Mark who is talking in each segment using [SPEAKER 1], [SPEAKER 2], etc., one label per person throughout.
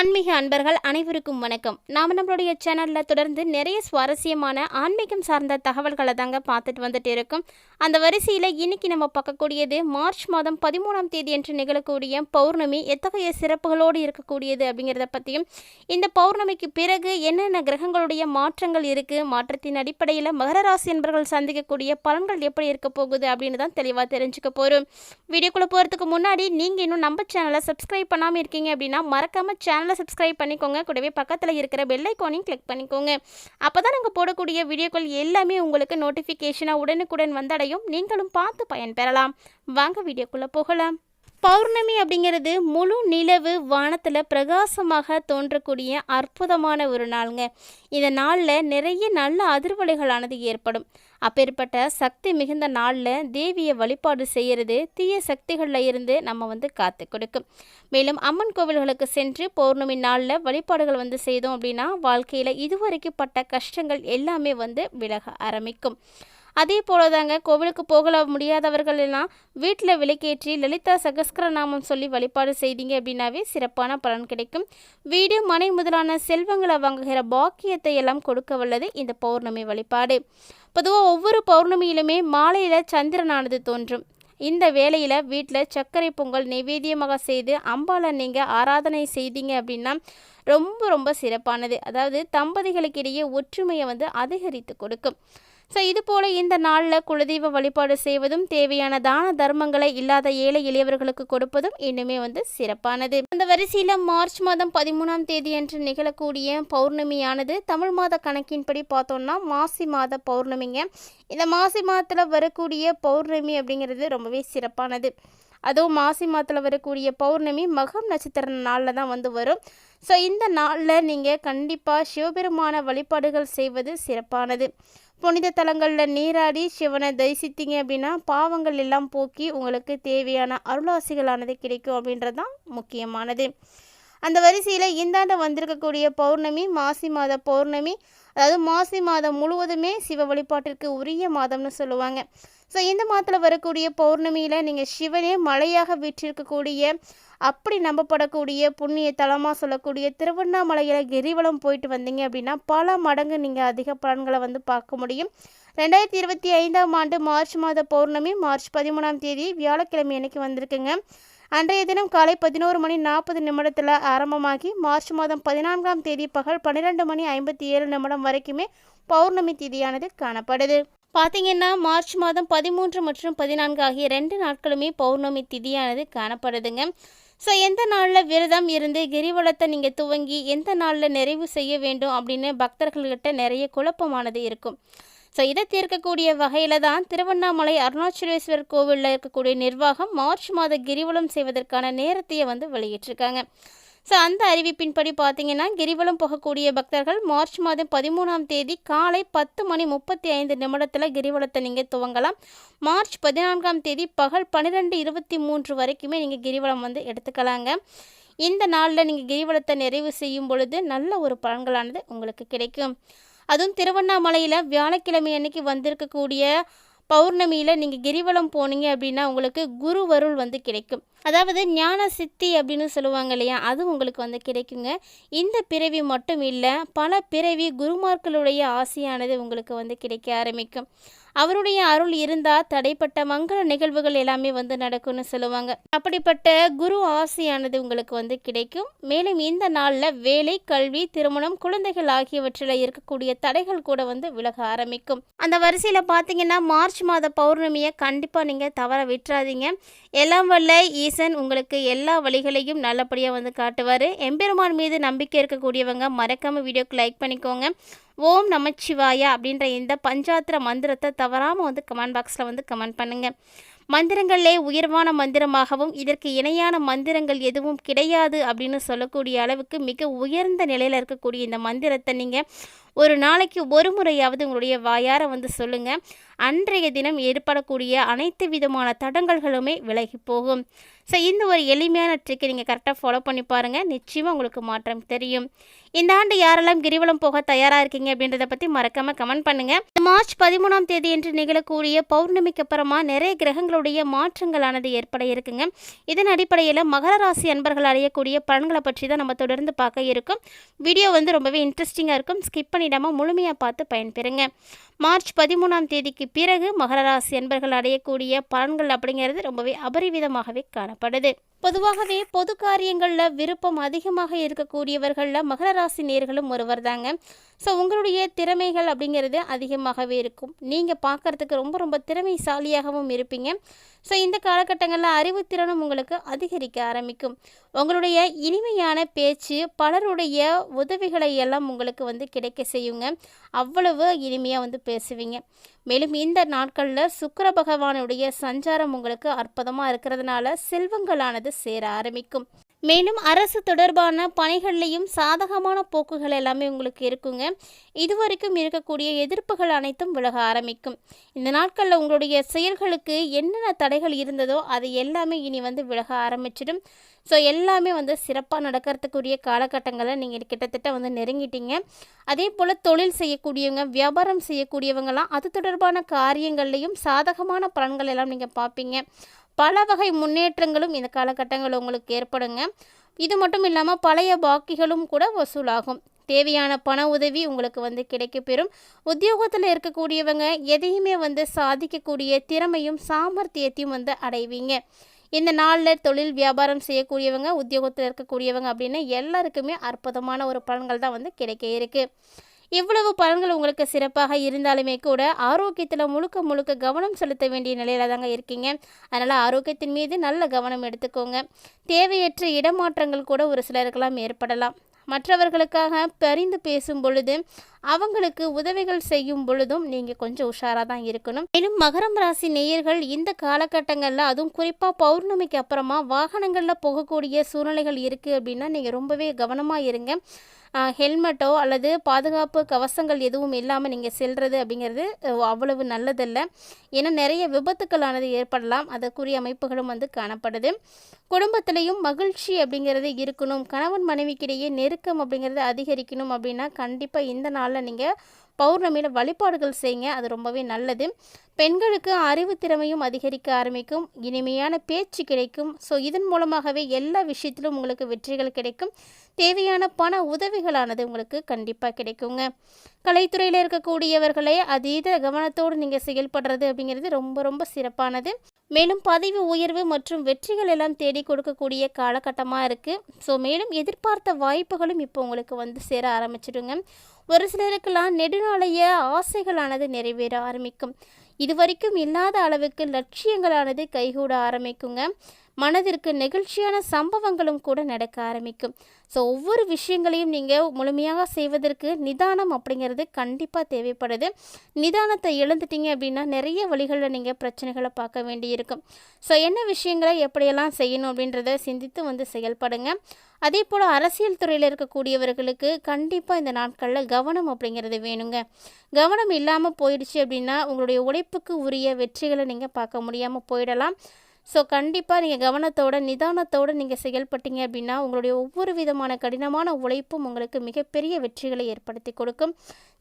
[SPEAKER 1] ஆன்மீக அன்பர்கள் அனைவருக்கும் வணக்கம். நாம் நம்மளுடைய சேனலில் தொடர்ந்து நிறைய சுவாரஸ்யமான ஆன்மீகம் சார்ந்த தகவல்களை தாங்க பார்த்துட்டு வந்துட்டு இருக்கோம். அந்த வரிசையில் இன்னைக்கு நம்ம பார்க்கக்கூடியது மார்ச் மாதம் பதிமூணாம் தேதி என்று நிகழக்கூடிய பௌர்ணமி எத்தகைய சிறப்புகளோடு இருக்கக்கூடியது அப்படிங்கிறத பற்றியும் இந்த பௌர்ணமிக்கு பிறகு என்னென்ன கிரகங்களுடைய மாற்றங்கள் இருக்குது மாற்றத்தின் அடிப்படையில் மகர ராசி என்பர்கள் சந்திக்கக்கூடிய பலன்கள் எப்படி இருக்க போகுது அப்படின்னு தான் தெளிவாக தெரிஞ்சுக்க போகிறோம் வீடியோக்குள்ளே போகிறதுக்கு முன்னாடி நீங்கள் இன்னும் நம்ம சேனலை சப்ஸ்கிரைப் பண்ணாமல் இருக்கீங்க அப்படின்னா மறக்காமல் சேனல் சப்ஸ்கிரைப் பண்ணிக்கோங்க. கூடவே பக்கத்தில் இருக்கிற பெல் ஐக்கானையும் கிளிக் பண்ணிக்கோங்க. அப்போ தான் நாங்கள் போடக்கூடிய வீடியோக்கள் எல்லாமே உங்களுக்கு நோட்டிஃபிகேஷனாக உடனுக்குடன் வந்தடையும். நீங்களும் பார்த்து பயன்பெறலாம். வாங்க வீடியோக்குள்ளே போகலாம். பௌர்ணமி அப்படிங்கிறது முழு நிலவு வானத்தில் பிரகாசமாக தோன்றக்கூடிய அற்புதமான ஒரு நாளுங்க. இந்த நாளில் நிறைய நல்ல அதிர்வலைகளானது ஏற்படும். அப்பேற்பட்ட சக்தி மிகுந்த நாளில் தேவியை வழிபாடு செய்கிறது தீய சக்திகளில் இருந்து நம்ம வந்து காத்து கொடுக்கும். மேலும் அம்மன் கோவில்களுக்கு சென்று பௌர்ணமி நாளில் வழிபாடுகள் வந்து செய்தோம் அப்படின்னா வாழ்க்கையில் இதுவரைக்கும் பட்ட கஷ்டங்கள் எல்லாமே வந்து விலக ஆரம்பிக்கும். அதே போல தாங்க கோவிலுக்கு போகல முடியாதவர்கள் எல்லாம் வீட்டில் விளக்கேற்றி லலிதா சகஸ்கர நாமம் சொல்லி வழிபாடு செய்தீங்க அப்படின்னாவே சிறப்பான பலன் கிடைக்கும். வீடு மனை முதலான செல்வங்களை வாங்குகிற பாக்கியத்தை எல்லாம் கொடுக்க வல்லது இந்த பௌர்ணமி வழிபாடு. பொதுவாக ஒவ்வொரு பௌர்ணமியிலுமே மாலையில் சந்திரனானது தோன்றும். இந்த வேளையில் வீட்டில் சர்க்கரை பொங்கல் நைவேத்தியமாக செய்து அம்பாலை நீங்கள் ஆராதனை செய்தீங்க அப்படின்னா ரொம்ப ரொம்ப சிறப்பானது. அதாவது தம்பதிகளுக்கிடையே ஒற்றுமையை வந்து அதிகரித்து கொடுக்கும். ஸோ இது போல் இந்த நாளில் குலதெய்வ வழிபாடு செய்வதும் தேவையான தான தர்மங்களை இல்லாத ஏழை எளியவர்களுக்கு கொடுப்பதும் இன்னுமே வந்து சிறப்பானது. அந்த வரிசையில் மார்ச் மாதம் பதிமூணாம் தேதி அன்று நிகழக்கூடிய பௌர்ணமியானது தமிழ் மாத கணக்கின்படி பார்த்தோம்னா மாசி மாத பௌர்ணமிங்க. இந்த மாசி மாதத்தில் வரக்கூடிய பௌர்ணமி அப்படிங்கிறது ரொம்பவே சிறப்பானது. அதுவும் மாசி மாதத்தில் வரக்கூடிய பௌர்ணமி மகம் நட்சத்திர நாளில் தான் வந்து வரும். ஸோ இந்த நாளில் நீங்கள் கண்டிப்பாக சிவபெருமான வழிபாடுகள் செய்வது சிறப்பானது. புனித தலங்களில் நீராடி சிவனை தரிசித்தீங்க அப்படின்னா பாவங்கள் எல்லாம் போக்கி உங்களுக்கு தேவையான அருளாசிகளானது கிடைக்கும் அப்படின்றது தான் முக்கியமானது. அந்த வரிசையில் இந்தாண்ட வந்திருக்கக்கூடிய பௌர்ணமி மாசி மாத பௌர்ணமி அதாவது மாசி மாதம் முழுவதுமே சிவ வழிபாட்டிற்கு உரிய மாதம்னு சொல்லுவாங்க. ஸோ இந்த மாதத்தில் வரக்கூடிய பௌர்ணமியில் நீங்கள் சிவனே மலையாக வீற்றிருக்கக்கூடிய அப்படி நம்பப்படக்கூடிய புண்ணிய தலமாக சொல்லக்கூடிய திருவண்ணாமலையில் கிரிவலம் போயிட்டு வந்தீங்க அப்படின்னா பல மடங்கு நீங்கள் அதிக பலன்களை வந்து பார்க்க முடியும். ரெண்டாயிரத்தி இருபத்தி ஐந்தாம் ஆண்டு மார்ச் மாத பௌர்ணமி மார்ச் பதிமூணாம் தேதி வியாழக்கிழமை அன்னைக்கு வந்திருக்குங்க. அன்றைய தினம் காலை பதினோரு மணி நாற்பது நிமிடத்தில் ஆரம்பமாகி மார்ச் மாதம் பதினான்காம் தேதி பகல் பன்னிரெண்டு மணி ஐம்பத்தி ஏழு நிமிடம் வரைக்குமே பௌர்ணமி திதியானது காணப்படுது. பார்த்தீங்கன்னா மார்ச் மாதம் பதிமூன்று மற்றும் பதினான்கு ஆகிய ரெண்டு நாட்களுமே பௌர்ணமி திதியானது காணப்படுதுங்க. ஸோ எந்த நாளில் விரதம் இருந்து கிரிவலத்தை நீங்கள் துவங்கி எந்த நாளில் நிறைவு செய்ய வேண்டும் அப்படின்னு பக்தர்கள்கிட்ட நிறைய குழப்பமானது இருக்கும். ஸோ இதை தீர்க்கக்கூடிய வகையில் தான் திருவண்ணாமலை அருணாச்சலேஸ்வரர் கோவிலில் இருக்கக்கூடிய நிர்வாகம் மார்ச் மாத கிரிவலம் செய்வதற்கான நேரத்தையே வந்து வெளியிட்டிருக்காங்க. ஸோ அந்த அறிவிப்பின்படி பார்த்தீங்கன்னா கிரிவலம் போகக்கூடிய பக்தர்கள் மார்ச் மாதம் பதிமூணாம் தேதி காலை பத்து மணி முப்பத்தி ஐந்து நிமிடத்தில் கிரிவலத்தை நீங்கள் துவங்கலாம். மார்ச் பதினான்காம் தேதி பகல் பன்னிரெண்டு இருபத்தி மூன்று வரைக்குமே நீங்கள் கிரிவலம் வந்து எடுத்துக்கலாங்க. இந்த நாளில் நீங்கள் கிரிவலத்தை நிறைவு செய்யும் பொழுது நல்ல ஒரு பலன்களானது உங்களுக்கு கிடைக்கும். அதுவும் திருவண்ணாமலையில் வியாழக்கிழமை அன்னைக்கு வந்திருக்கக்கூடிய பௌர்ணமியில் நீங்கள் கிரிவலம் போனீங்க அப்படின்னா உங்களுக்கு குருவருள் வந்து கிடைக்கும். அதாவது ஞான சித்தி அப்படின்னு சொல்லுவாங்க இல்லையா அது உங்களுக்கு வந்து கிடைக்குங்க. இந்த பிறவி மட்டும் இல்லை பல பிறவி குருமார்களுடைய ஆசையானது உங்களுக்கு வந்து கிடைக்க ஆரம்பிக்கும். அவருடைய அருள் இருந்தால் தடைப்பட்ட மங்கள நிகழ்வுகள் எல்லாமே வந்து நடக்கும்னு சொல்லுவாங்க. அப்படிப்பட்ட குரு ஆசையானது உங்களுக்கு வந்து கிடைக்கும். மேலும் இந்த நாளில் வேலை கல்வி திருமணம் குழந்தைகள் ஆகியவற்றில் இருக்கக்கூடிய தடைகள் கூட வந்து விலக ஆரம்பிக்கும். அந்த வரிசையில் பார்த்தீங்கன்னா மார்ச் மாத பௌர்ணமியை கண்டிப்பாக நீங்கள் தவற விட்டுறாதீங்க. எல்லாம் வல்ல ஈசன் உங்களுக்கு எல்லா வழிகளையும் நல்லபடியாக வந்து காட்டுவார். எம்பெருமான் மீது நம்பிக்கை இருக்கக்கூடியவங்க மறக்காமல் வீடியோக்கு லைக் பண்ணிக்கோங்க. ஓம் நமச்சிவாயா அப்படின்ற இந்த பஞ்சாத்திர மந்திரத்தை தவறாமல் வந்து கமெண்ட் பாக்ஸில் வந்து கமெண்ட் பண்ணுங்கள் மந்திரங்களிலே உயர்வான மந்திரமாகவும் இதற்கு இணையான மந்திரங்கள் எதுவும் கிடையாது அப்படின்னு சொல்லக்கூடிய அளவுக்கு மிக உயர்ந்த நிலையில் இருக்கக்கூடிய இந்த மந்திரத்தை நீங்கள் ஒரு நாளைக்கு ஒரு முறையாவது உங்களுடைய வாயார வந்து சொல்லுங்கள் அன்றைய தினம் ஏற்படக்கூடிய அனைத்து விதமான தடங்கல்களுமே விலகி போகும். ஸோ இந்த ஒரு எளிமையான ட்ரிக்கை நீங்கள் கரெக்டாக ஃபாலோ பண்ணி பாருங்கள் நிச்சயமாக உங்களுக்கு மாற்றம் தெரியும். இந்த ஆண்டு யாரெல்லாம் கிரிவலம் போக தயாராக இருக்கீங்க அப்படின்றத பற்றி மறக்காமல் கமெண்ட் பண்ணுங்கள் மார்ச் பதிமூணாம் தேதி என்று நிகழக்கூடிய பௌர்ணமிக்கு அப்புறமா நிறைய கிரகங்களுடைய மாற்றங்களானது ஏற்பட இருக்குங்க. இதன் அடிப்படையில் மகர ராசி அன்பர்கள் அடையக்கூடிய பலன்களை பற்றி தான் நம்ம தொடர்ந்து பார்க்க இருக்கும். வீடியோ வந்து ரொம்பவே இன்ட்ரெஸ்டிங்காக இருக்கும். ஸ்கிப் பண்ணிடாமல் முழுமையாக பார்த்து பயன்பெறுங்க. மார்ச் பதிமூணாம் தேதிக்கு பிறகு மகர ராசி அன்பர்கள் அடையக்கூடிய பலன்கள் அப்படிங்கிறது ரொம்பவே அபரிவிதமாகவே காணப்படுது. பொதுவாகவே பொது காரியங்களில் விருப்பம் அதிகமாக இருக்கக்கூடியவர்களில் மகர ராசி நேர்களும் ஒருவர் தாங்க ஸோ உங்களுடைய திறமைகள் அப்படிங்கிறது அதிகமாகவே இருக்கும். நீங்கள் பார்க்குறதுக்கு ரொம்ப ரொம்ப திறமைசாலியாகவும் இருப்பீங்க. ஸோ இந்த காலகட்டங்களில் அறிவுத்திறனும் உங்களுக்கு அதிகரிக்க ஆரம்பிக்கும். உங்களுடைய இனிமையான பேச்சு பலருடைய உதவிகளை எல்லாம் உங்களுக்கு வந்து கிடைக்க செய்யுங்க. அவ்வளவு இனிமையாக வந்து பேசுவீங்க. மேலும் இந்த நாட்களில் சுக்கர பகவானுடைய சஞ்சாரம் உங்களுக்கு அற்புதமாக இருக்கிறதுனால செல்வங்களானது சேர ஆரம்பிக்கும். மேலும் அரசு தொடர்பான பணிகள்லையும் சாதகமான போக்குகள் எல்லாமே உங்களுக்கு இருக்குங்க. இதுவரைக்கும் இருக்கக்கூடிய எதிர்ப்புகள் அனைத்தும் விலக ஆரம்பிக்கும். இந்த நாட்களில் உங்களுடைய செயல்களுக்கு என்னென்ன தடைகள் இருந்ததோ அது எல்லாமே இனி வந்து விலக ஆரம்பிச்சிடும். ஸோ எல்லாமே வந்து சிறப்பாக நடக்கிறதுக்குரிய காலகட்டங்களை நீங்கள் கிட்டத்தட்ட வந்து நெருங்கிட்டீங்க. அதே போல் தொழில் செய்யக்கூடியவங்க வியாபாரம் செய்யக்கூடியவங்களாம் அது தொடர்பான காரியங்கள்லையும் சாதகமான பலன்கள் எல்லாம் நீங்கள் பார்ப்பீங்க பல வகை முன்னேற்றங்களும் இந்த காலகட்டங்கள் உங்களுக்கு ஏற்படுங்க. இது மட்டும் இல்லாமல் பழைய பாக்கிகளும் கூட வசூலாகும். தேவையான பண உதவி உங்களுக்கு வந்து கிடைக்கப்பெறும் உத்தியோகத்தில் இருக்கக்கூடியவங்க எதையுமே வந்து சாதிக்கக்கூடிய திறமையும் சாமர்த்தியத்தையும் வந்து அடைவீங்க. இந்த நாளில் தொழில் வியாபாரம் செய்யக்கூடியவங்க உத்தியோகத்தில் இருக்கக்கூடியவங்க அப்படின்னு எல்லாருக்குமே அற்புதமான ஒரு பலன்கள் தான் வந்து கிடைக்க இருக்குது இவ்வளவு பலன்கள் உங்களுக்கு சிறப்பாக இருந்தாலுமே கூட ஆரோக்கியத்தில் முழுக்க முழுக்க கவனம் செலுத்த வேண்டிய நிலையில தாங்க இருக்கீங்க. அதனால் ஆரோக்கியத்தின் மீது நல்ல கவனம் எடுத்துக்கோங்க. தேவையற்ற இடமாற்றங்கள் கூட ஒரு சிலருக்கெல்லாம் ஏற்படலாம். மற்றவர்களுக்காக பரிந்து பேசும் பொழுது அவங்களுக்கு உதவிகள் செய்யும் பொழுதும் நீங்கள் கொஞ்சம் உஷாராக தான் இருக்கணும். மேலும் மகரம் ராசி நேயர்கள் இந்த காலகட்டங்களில் அதுவும் குறிப்பாக பௌர்ணமிக்கு அப்புறமா வாகனங்களில் போகக்கூடிய சூழ்நிலைகள் இருக்குது அப்படின்னா நீங்கள் ரொம்பவே கவனமாக இருங்க. ஹெல்மெட்டோ அல்லது பாதுகாப்பு கவசங்கள் எதுவும் இல்லாமல் நீங்கள் செல்வது அப்படிங்கிறது அவ்வளவு நல்லதல்ல. ஏன்னா நிறைய விபத்துக்களானது ஏற்படலாம். அதற்குரிய அமைப்புகளும் வந்து காணப்படுது. குடும்பத்திலையும் மகிழ்ச்சி அப்படிங்கிறது இருக்கணும். கணவன் மனைவிக்கிடையே நெருக்கம் அப்படிங்கிறது அதிகரிக்கணும் அப்படின்னா கண்டிப்பாக இந்த நாள் நாளில் நீங்கள் பௌர்ணமியில் வழிபாடுகள் செய்யுங்க. அது ரொம்பவே நல்லது. பெண்களுக்கு அறிவு திறமையும் அதிகரிக்க ஆரம்பிக்கும் இனிமையான பேச்சு கிடைக்கும். ஸோ இதன் மூலமாகவே எல்லா விஷயத்திலும் உங்களுக்கு வெற்றிகள் கிடைக்கும். தேவையான பண உதவிகளானது உங்களுக்கு கண்டிப்பாக கிடைக்குங்க. கலைத்துறையில் இருக்கக்கூடியவர்களே அதீத கவனத்தோடு நீங்கள் செயல்படுறது அப்படிங்கிறது ரொம்ப ரொம்ப சிறப்பானது. மேலும் பதவி உயர்வு மற்றும் வெற்றிகள் எல்லாம் தேடி கொடுக்கக்கூடிய காலகட்டமாக இருக்குது ஸோ மேலும் எதிர்பார்த்த வாய்ப்புகளும் இப்போ உங்களுக்கு வந்து சேர ஆரம்பிச்சிடுங்க. ஒரு சிலருக்கெல்லாம் நெடுநாளைய ஆசைகளானது நிறைவேற ஆரம்பிக்கும். இதுவரைக்கும் இல்லாத அளவுக்கு லட்சியங்களானது கைகூட ஆரம்பிக்குங்க. மனதிற்கு நெகிழ்ச்சியான சம்பவங்களும் கூட நடக்க ஆரம்பிக்கும். ஸோ ஒவ்வொரு விஷயங்களையும் நீங்கள் முழுமையாக செய்வதற்கு நிதானம் அப்படிங்கிறது கண்டிப்பாக தேவைப்படுது. நிதானத்தை இழந்துட்டீங்க அப்படின்னா நிறைய வழிகளில் நீங்கள் பிரச்சனைகளை பார்க்க வேண்டியிருக்கும். ஸோ என்ன விஷயங்களை எப்படியெல்லாம் செய்யணும் அப்படின்றத சிந்தித்து வந்து செயல்படுங்க. அதே போல் அரசியல் துறையில் இருக்கக்கூடியவர்களுக்கு கண்டிப்பாக இந்த நாட்களில் கவனம் அப்படிங்கிறது வேணுங்க. கவனம் இல்லாமல் போயிடுச்சு அப்படின்னா உங்களுடைய உழைப்புக்கு உரிய வெற்றிகளை நீங்கள் பார்க்க முடியாமல் போயிடலாம். ஸோ கண்டிப்பாக நீங்கள் கவனத்தோட நிதானத்தோடு நீங்கள் செயல்பட்டீங்க அப்படின்னா உங்களுடைய ஒவ்வொரு விதமான கடினமான உழைப்பும் உங்களுக்கு மிகப்பெரிய வெற்றிகளை ஏற்படுத்தி கொடுக்கும்.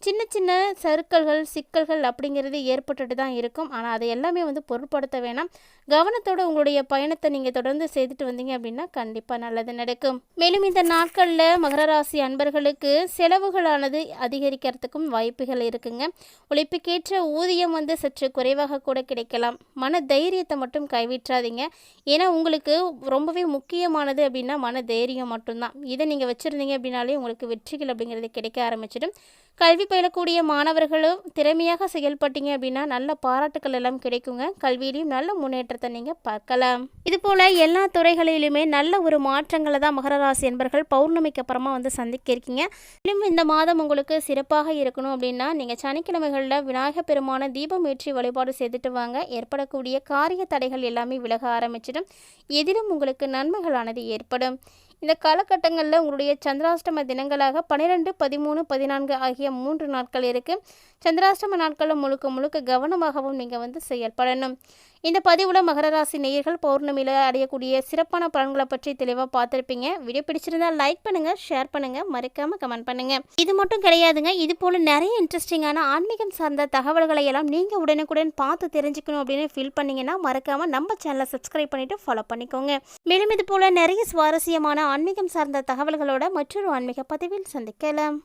[SPEAKER 1] சின்ன சின்ன சறுக்கல்கள் சிக்கல்கள் அப்படிங்கிறது ஏற்பட்டுட்டு தான் இருக்கும். ஆனால் அதை எல்லாமே வந்து பொருட்படுத்த வேணாம். கவனத்தோட உங்களுடைய பயணத்தை நீங்கள் தொடர்ந்து செய்துட்டு வந்தீங்க அப்படின்னா கண்டிப்பாக நல்லது நடக்கும். மேலும் இந்த நாட்களில் மகர ராசி அன்பர்களுக்கு செலவுகளானது அதிகரிக்கிறதுக்கும் வாய்ப்புகள் இருக்குங்க. உழைப்புக்கேற்ற ஊதியம் வந்து சற்று குறைவாக கூட கிடைக்கலாம். மன தைரியத்தை மட்டும் கைவிட்டு கைவிட்டாதீங்க ஏன்னா உங்களுக்கு ரொம்பவே முக்கியமானது அப்படின்னா மன தைரியம் மட்டும்தான். இதை நீங்கள் வச்சுருந்தீங்க அப்படின்னாலே உங்களுக்கு வெற்றிகள் அப்படிங்கிறது கிடைக்க ஆரம்பிச்சிடும். கல்வி பயிலக்கூடிய மாணவர்களும் திறமையாக செயல்பட்டீங்க அப்படின்னா நல்ல பாராட்டுக்கள் எல்லாம் கிடைக்குங்க. கல்வியிலையும் நல்ல முன்னேற்றத்தை நீங்கள் பார்க்கலாம். இது போல் எல்லா துறைகளிலுமே நல்ல ஒரு மாற்றங்களை தான் மகர ராசி என்பர்கள் பௌர்ணமிக்கு அப்புறமா வந்து சந்திக்க இருக்கீங்க. இன்னும் இந்த மாதம் உங்களுக்கு சிறப்பாக இருக்கணும் அப்படின்னா நீங்கள் சனிக்கிழமைகளில் விநாயகர் பெருமான தீபம் ஏற்றி வழிபாடு செய்துட்டு வாங்க. ஏற்படக்கூடிய காரிய தடைகள் எல்லாமே விலக ஆரம்பிச்சிடும். எதிலும் உங்களுக்கு நன்மைகளானது ஏற்படும். இந்த காலகட்டங்களில் உங்களுடைய சந்திராஷ்டம தினங்களாக பன்னிரெண்டு பதிமூணு பதினான்கு ஆகிய மூன்று நாட்கள் இருக்குது சந்திராஷ்டம நாட்களில் முழுக்க முழுக்க கவனமாகவும் நீங்கள் வந்து செயல்படணும் இந்த பதிவில் மகர ராசி நேயர்கள் பௌர்ணமியில் அடையக்கூடிய சிறப்பான பலன்களை பற்றி தெளிவாக பார்த்துருப்பீங்க. வீடியோ பிடிச்சிருந்தா லைக் பண்ணுங்கள் ஷேர் பண்ணுங்கள் மறக்காமல் கமெண்ட் பண்ணுங்கள் இது மட்டும் கிடையாதுங்க இது போல் நிறைய இன்ட்ரெஸ்டிங்கான ஆன்மீகம் சார்ந்த தகவல்களை எல்லாம் நீங்கள் உடனுக்குடன் பார்த்து தெரிஞ்சுக்கணும் அப்படின்னு ஃபீல் பண்ணிங்கன்னா மறக்காமல் நம்ம சேனலை சப்ஸ்கிரைப் பண்ணிவிட்டு ஃபாலோ பண்ணிக்கோங்க. மேலும் இது போல் நிறைய சுவாரஸ்யமான ஆன்மீகம் சார்ந்த தகவல்களோட மற்றொரு ஆன்மீக பதிவில் சந்திக்கலாம்.